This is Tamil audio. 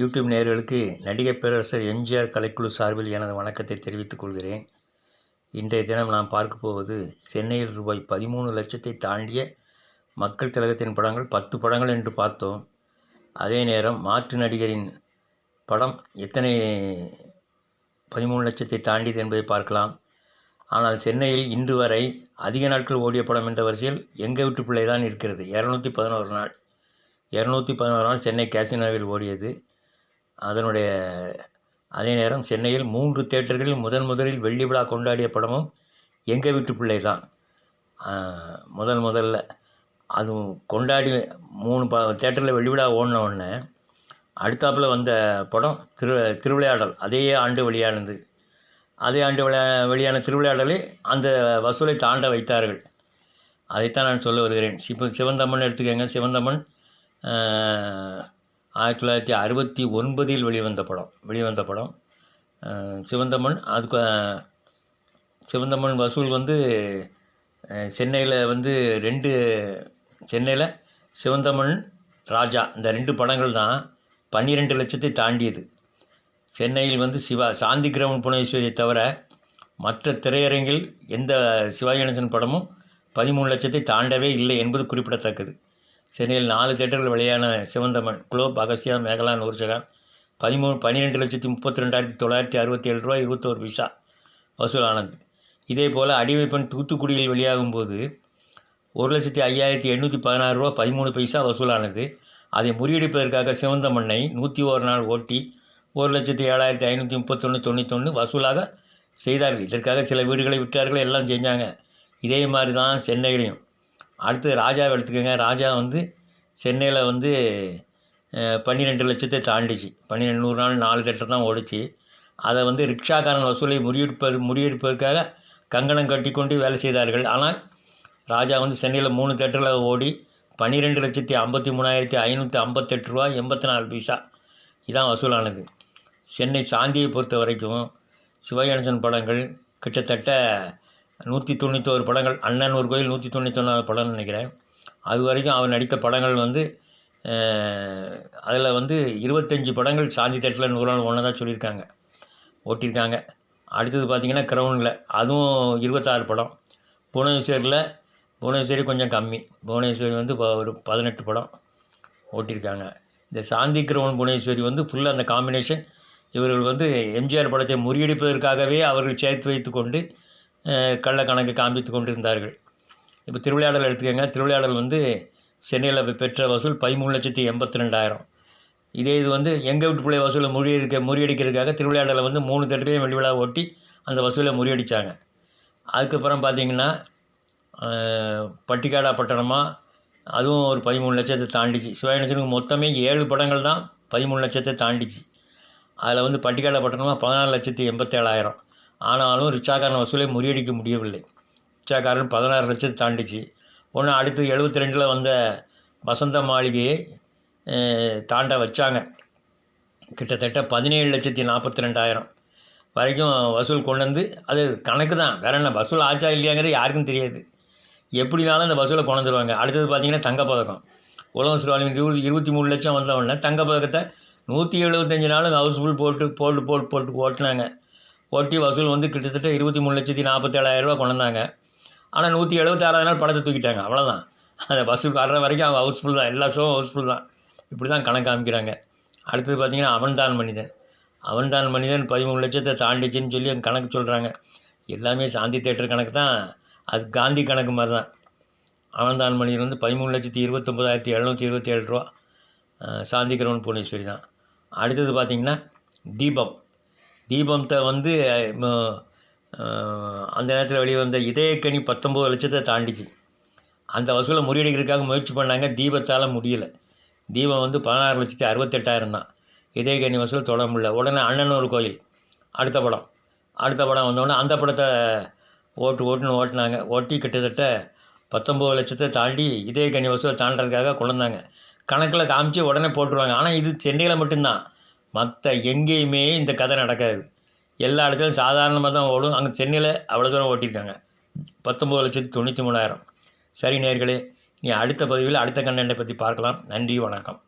யூடியூப் நேயர்களுக்கு நடிகை பேரரசர் எம்ஜிஆர் கலைக்குழு சார்பில் எனது வணக்கத்தை தெரிவித்துக் கொள்கிறேன். இன்றைய தினம் நாம் பார்க்க போவது சென்னையில் ரூபாய் பதிமூணு லட்சத்தை தாண்டிய மக்கள் திலகத்தின் படங்கள் பத்து படங்கள் என்று பார்த்தோம். அதே நேரம் மாற்று நடிகரின் படம் எத்தனை பதிமூணு லட்சத்தை தாண்டியது என்பதை பார்க்கலாம். ஆனால் சென்னையில் இன்று வரை அதிக நாட்கள் ஓடிய படம் என்ற வரிசையில் எங்கள் வீட்டு பிள்ளை தான் இருக்கிறது. இரநூத்தி பதினோரு நாள். இரநூத்தி பதினோரு நாள் சென்னை கேசினோவில் ஓடியது. அதனுடைய அதே நேரம் சென்னையில் மூன்று தேட்டர்களில் முதன் முதலில் வெள்ளி விழா கொண்டாடிய படமும் எங்கள் வீட்டு பிள்ளை தான் முதல் முதல்ல அதுவும் கொண்டாடி மூணு ப தேட்டரில் வெள்ளி விழா ஓடின உடனே அடுத்தாப்பில் வந்த படம் திரு திருவிளையாடல். அதே ஆண்டு வெளியானது. அதே ஆண்டு விளையா வெளியான திருவிளையாடலை அந்த வசூலை தாண்ட வைத்தார்கள். அதைத்தான் நான் சொல்ல வருகிறேன். சிவ சிவந்தம்மன் எடுத்துக்கோங்க. சிவந்தம்மன் ஆயிரத்தி தொள்ளாயிரத்தி அறுபத்தி ஒன்பதில் வெளிவந்த படம். வெளிவந்த படம். சிவந்தமன் அதுக்கு சிவந்தம்மன் வசூல் வந்து சென்னையில் வந்து ரெண்டு சென்னையில் சிவந்தமன் ராஜா இந்த ரெண்டு படங்கள் தான் பன்னிரெண்டு லட்சத்தை தாண்டியது. சென்னையில் வந்து சிவா சாந்தி கிரவுண்ட் புனேஸ்வரியை தவிர மற்ற திரையரங்கில் எந்த சிவாஜி கணேசன் படமும் பதிமூணு லட்சத்தை தாண்டவே இல்லை என்பது குறிப்பிடத்தக்கது. சென்னையில் நாலு தேட்டர்கள் வெளியான சிவந்தமன் குளோப் அகசியா மேகலா நூர்ஜகான் பதிமூணு பன்னிரெண்டு லட்சத்தி முப்பத்தி ரெண்டாயிரத்தி தொள்ளாயிரத்தி அறுபத்தி ஏழு ரூபாய் இருபத்தோரு பைசா வசூலானது. இதே போல் அடிவைப்பன் தூத்துக்குடியில் வெளியாகும் போது ஒரு லட்சத்தி ஐயாயிரத்தி எண்ணூற்றி பதினாறு ரூபா பதிமூணு பைசா வசூலானது. அதை முறியடிப்பதற்காக சிவந்த மண்ணை நூற்றி ஒரு நாள் ஓட்டி ஒரு லட்சத்தி ஏழாயிரத்தி ஐநூற்றி முப்பத்தொன்று தொண்ணூத்தொன்று வசூலாக செய்தார்கள். இதற்காக சில வீடுகளை விட்டார்கள் எல்லாம் செஞ்சாங்க. இதே மாதிரி தான் சென்னையிலையும். அடுத்து ராஜாவை எடுத்துக்கோங்க. ராஜா வந்து சென்னையில் வந்து பன்னிரெண்டு லட்சத்தை தாண்டிச்சு. பன்னிரெண்டு நூறு நாள் நாலு தேட்டர் தான் ஓடிச்சு. அதை வந்து ரிக்ஷாக்காரன் வசூலை முறியடிப்பது முறியடிப்பதற்காக கங்கணம் கட்டி கொண்டு வேலை செய்தார்கள். ஆனால் ராஜா வந்து சென்னையில் மூணு தேட்டரில் ஓடி பன்னிரெண்டு லட்சத்தி ஐம்பத்தி மூணாயிரத்தி ஐநூற்றி ஐம்பத்தெட்டு ரூபா எண்பத்தி நாலு பைசா இதான் வசூலானது. சென்னை சாந்தியை பொறுத்த வரைக்கும் சிவகணேசன் படங்கள் கிட்டத்தட்ட நூற்றி தொண்ணூற்றோரு படங்கள். அண்ணன் ஒரு கோயில் நூற்றி தொண்ணூத்தொன்னாவது படம்னு நினைக்கிறேன். அது வரைக்கும் அவர் நடித்த படங்கள் வந்து அதில் வந்து இருபத்தஞ்சி படங்கள் சாந்தி தேட்டரில் நூறு நாள் ஒன்று தான் சொல்லியிருக்காங்க. ஓட்டியிருக்காங்க. அடுத்தது பார்த்திங்கன்னா க்ரௌனில் அதுவும் இருபத்தாறு படம். புவனேஸ்வரில் புவனேஸ்வரி கொஞ்சம் கம்மி. புவனேஸ்வரி வந்து ஒரு பதினெட்டு படம் ஓட்டியிருக்காங்க. இந்த சாந்தி கிரவுன் புவனேஸ்வரி வந்து ஃபுல்லாக அந்த காம்பினேஷன் இவர்கள் வந்து எம்ஜிஆர் படத்தை முறியடிப்பதற்காகவே அவர்கள் சேர்த்து வைத்து கொண்டு கள்ள கணக்கு காண்பித்து கொண்டிருந்தார்கள். இப்போ திருவிளையாடல் எடுத்துக்கோங்க. திருவிளையாடல் வந்து சென்னையில் பெற்ற வசூல் பதிமூணு லட்சத்தி எண்பத்தி ரெண்டாயிரம் இதே இது வந்து எங்கள் வீட்டு பிள்ளை வசூலை முறியடிக்க முறியடிக்கிறதுக்காக திருவிளையாடலை வந்து மூணு தேட்டரையும் வெளி விழா ஓட்டி அந்த வசூலை முறியடித்தாங்க அதுக்கப்புறம் பார்த்திங்கன்னா பட்டிக்காடா பட்டணமாக அதுவும் ஒரு பதிமூணு லட்சத்தை தாண்டிச்சு. சிவாயணசனுக்கு மொத்தமே ஏழு படங்கள் தான் பதிமூணு லட்சத்தை தாண்டிச்சு. அதில் வந்து பட்டிக்காடா பட்டணமாக பதினாலு லட்சத்தி எண்பத்தேழாயிரம். ஆனாலும் ரிச்சாக்காரன் வசூலை முறியடிக்க முடியவில்லை. ரிச்சாக்காரன் பதினாறு லட்சத்தை தாண்டிச்சு. ஒன்று அடுத்து எழுபத்தி ரெண்டில் வந்த வசந்த மாளிகையை தாண்ட வச்சாங்க. கிட்டத்தட்ட பதினேழு லட்சத்தி நாற்பத்தி ரெண்டாயிரம் வரைக்கும் வசூல் கொண்டு வந்து அது கணக்கு தான். வேற என்ன வசூல் ஆச்சா இல்லையாங்கிறது யாருக்கும் தெரியாது. எப்படினாலும் அந்த வசூலை கொண்டு வந்துடுவாங்க அடுத்தது பார்த்திங்கன்னா தங்கப்பதக்கம். உலகம் சிறுவாளின் இருபது இருபத்தி மூணு லட்சம் வந்த உடனே தங்கப்பதக்கத்தை நூற்றி எழுபத்தஞ்சு நாளும் ஹவுஸ்ஃபுல் போட்டு போட்டு போட்டு போட்டு ஓட்டினாங்க. ஓட்டி வசூல் வந்து கிட்டத்தட்ட இருபத்தி மூணு லட்சத்தி நாற்பத்தேழாயிரரூபா கொண்டாந்தாங்க. ஆனால் நூற்றி எழுபத்தாறாவது நாள் படத்தை தூக்கிட்டாங்க. அவ்வளோதான் அந்த வசூல் வர்ற வரைக்கும் அவங்க ஹவுஸ்ஃபுல் தான். எல்லா ஷோவும் ஹவுஸ்ஃபுல் தான். இப்படி தான் கணக்கு காமிக்கிறாங்க. அடுத்தது பார்த்திங்கன்னா அவன்தான் மனிதன். அவன்தான் மனிதன். பதிமூணு லட்சத்தை தாண்டிச்சுன்னு சொல்லி கணக்கு சொல்கிறாங்க எல்லாமே சாந்தி தேட்டர் கணக்கு தான். அது காந்தி கணக்கு மாதிரி தான் அவன்தான் மனிதன் வந்து பதிமூணு லட்சத்தி இருபத்தொம்பதாயிரத்தி எழுநூற்றி இருபத்தி ஏழு ரூபா. சாந்தி கிரவுண்ட் புவனேஸ்வரி தான். அடுத்தது பார்த்திங்கன்னா தீபம். தீபத்தை வந்து அந்த நேரத்தில் வெளிவந்த இதயக்கனி பத்தொம்பது லட்சத்தை தாண்டிச்சு. அந்த வசூலை முறியடிக்கிறதுக்காக முயற்சி பண்ணாங்க தீபத்தால் முடியலை. தீபம் வந்து பதினாறு லட்சத்தி அறுபத்தெட்டாயிரம் தான். இதயக்கனி வசூல் தொட முடியல. உடனே அண்ணன் ஒரு கோயில் அடுத்த படம். அடுத்த படம் வந்தோடனே அந்த படத்தை ஓட்டு ஓட்டுன்னு ஓட்டினாங்க. ஓட்டி கிட்டத்தட்ட பத்தொம்பது லட்சத்தை தாண்டி இதயக்கனி வசூலை தாண்டதுக்காக கொண்டாங்க கணக்கில் காமிச்சு உடனே போட்டுருவாங்க. ஆனால் இது சென்னையில் மட்டும்தான். மற்ற எங்கேயுமே இந்த கதை நடக்காது. எல்லா இடத்துலையும் சாதாரணமாக தான் ஓடும். அங்கே சென்னையில் அவ்வளோ தூரம் ஓட்டியிருக்காங்க. பத்தொம்பது லட்சத்தி தொண்ணூற்றி மூணாயிரம். சரி நேர்களே நீ அடுத்த பதிவில் அடுத்த கண்டென்ட்டை பற்றி பார்க்கலாம். நன்றி வணக்கம்.